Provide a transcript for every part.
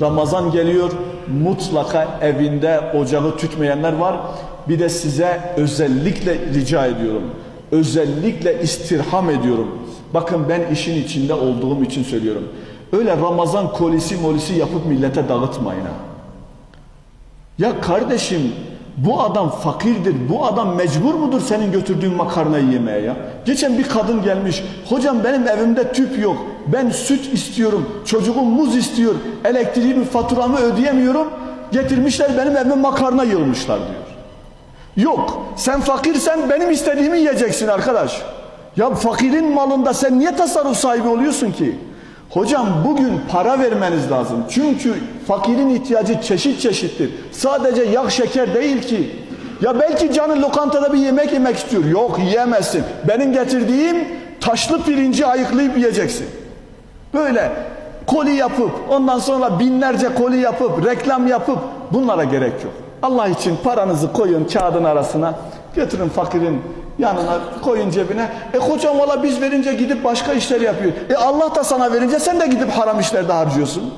Ramazan geliyor. Mutlaka evinde ocağı tütmeyenler var. Bir de size özellikle rica ediyorum. Özellikle istirham ediyorum. Bakın ben işin içinde olduğum için söylüyorum. Öyle Ramazan kolisi molisi yapıp millete dağıtmayın ha. Ya kardeşim bu adam fakirdir. Bu adam mecbur mudur senin götürdüğün makarnayı yemeye ya? Geçen bir kadın gelmiş. Hocam benim evimde tüp yok. Ben süt istiyorum. Çocuğum muz istiyor. Elektriğimi faturamı ödeyemiyorum. Getirmişler benim evime makarna yığmışlar diyor. Yok sen fakirsen benim istediğimi yiyeceksin arkadaş. Ya fakirin malında sen niye tasarruf sahibi oluyorsun ki? Hocam bugün para vermeniz lazım. Çünkü fakirin ihtiyacı çeşit çeşittir. Sadece yağ şeker değil ki. Ya belki canı lokantada bir yemek yemek istiyor. Yok yiyemezsin. Benim getirdiğim taşlı pirinci ayıklayıp yiyeceksin. Böyle koli yapıp ondan sonra binlerce koli yapıp reklam yapıp bunlara gerek yok. Allah için paranızı koyun kağıdın arasına götürün fakirin yanına koyun cebine. E hocam valla biz verince gidip başka işler yapıyor. E Allah da sana verince sen de gidip haram işlerde harcıyorsun.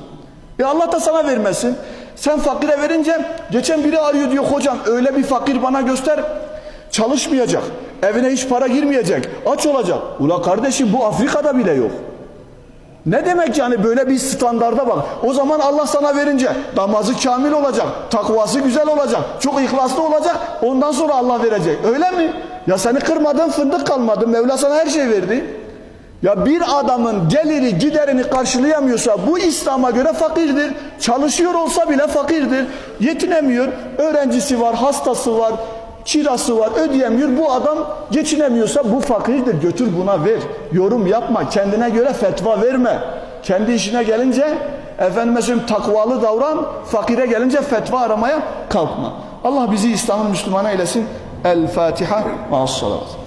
E Allah da sana vermesin. Sen fakire verince geçen biri arıyor diyor hocam öyle bir fakir bana göster çalışmayacak. Evine hiç para girmeyecek. Aç olacak. Ula kardeşim bu Afrika'da bile yok. Ne demek yani böyle bir standarda bak. O zaman Allah sana verince namazı kamil olacak, takvası güzel olacak, çok ihlaslı olacak. Ondan sonra Allah verecek. Öyle mi? Ya seni kırmadın fındık kalmadı. Mevla sana her şey verdi. Ya bir adamın geliri giderini karşılayamıyorsa bu İslam'a göre fakirdir. Çalışıyor olsa bile fakirdir. Yetinemiyor. Öğrencisi var, hastası var, kirası var ödeyemiyor. Bu adam geçinemiyorsa bu fakirdir. Götür buna ver. Yorum yapma. Kendine göre fetva verme. Kendi işine gelince efendim mesela takvalı davran. Fakire gelince fetva aramaya kalkma. Allah bizi İslam'ın Müslümanı eylesin. El Fatiha. Ma'as salat.